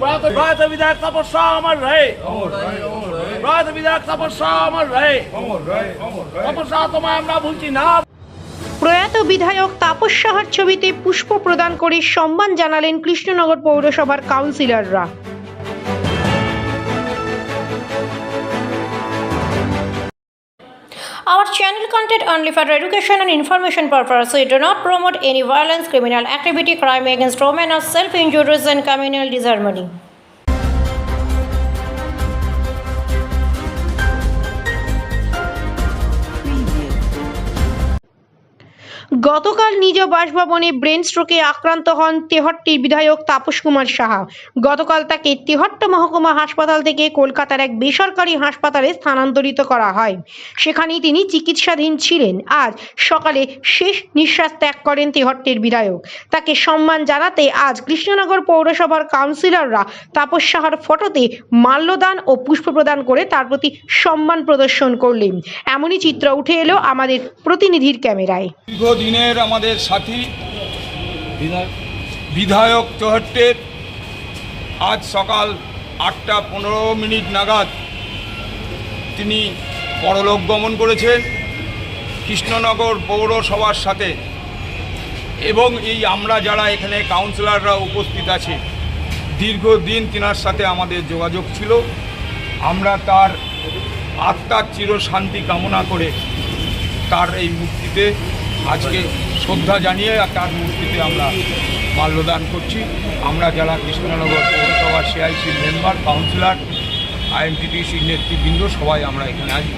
প্রয়াত বিধায়ক আমার না প্রয়াত বিধায়ক তাপস সাহার ছবিতে পুষ্প প্রদান করে সম্মান জানালেন কৃষ্ণনগর পৌরসভার কাউন্সিলররা। Our channel content only for education and information purpose. We do not promote any violence, criminal activity, crime against women, or self-injuries and communal disharmony. গতকাল নিজ বাসভবনে ব্রেন স্ট্রোকে আক্রান্ত হন তেহট্টির বিধায়ক তাপস কুমার সাহা। গতকাল তাকে তেহট্ট মহকুমা হাসপাতাল থেকে কলকাতার এক বেসরকারি হাসপাতালে স্থানান্তরিত করা হয়। সেখানেই তিনি চিকিৎসাধীন ছিলেন। আজ সকালে শেষ নিঃশ্বাস ত্যাগ করেন তেহট্টের বিধায়ক। তাকে সম্মান জানাতে আজ কৃষ্ণনগর পৌরসভার কাউন্সিলররা তাপস সাহার ফটোতে মাল্যদান ও পুষ্প প্রদান করে তার প্রতি সম্মান প্রদর্শন করলেন। এমনই চিত্র উঠে এলো আমাদের প্রতিনিধির ক্যামেরায়। দীর্ঘদিনের আমাদের সাথী, বিধায়ক চৌহট্টের আজ সকাল আটটা পনেরো মিনিট নাগাদ তিনি পরলোক গমন করেছেন কৃষ্ণনগর পৌরসভার সাথে। এবং এই আমরা যারা এখানে কাউন্সিলররা উপস্থিত আছে, দীর্ঘদিন তিনার সাথে আমাদের যোগাযোগ ছিল। আমরা তার আত্মার চির শান্তি কামনা করে তার এই মূর্তিতে আজকে শ্রদ্ধা জানিয়ে তার মূর্তিতে আমরা মাল্যদান করছি। আমরা যারা কৃষ্ণনগর পৌরসভার সিআইসি মেম্বার কাউন্সিলর আইএমটিডিসির নেতৃবৃন্দ সবাই আমরা এখানে আছি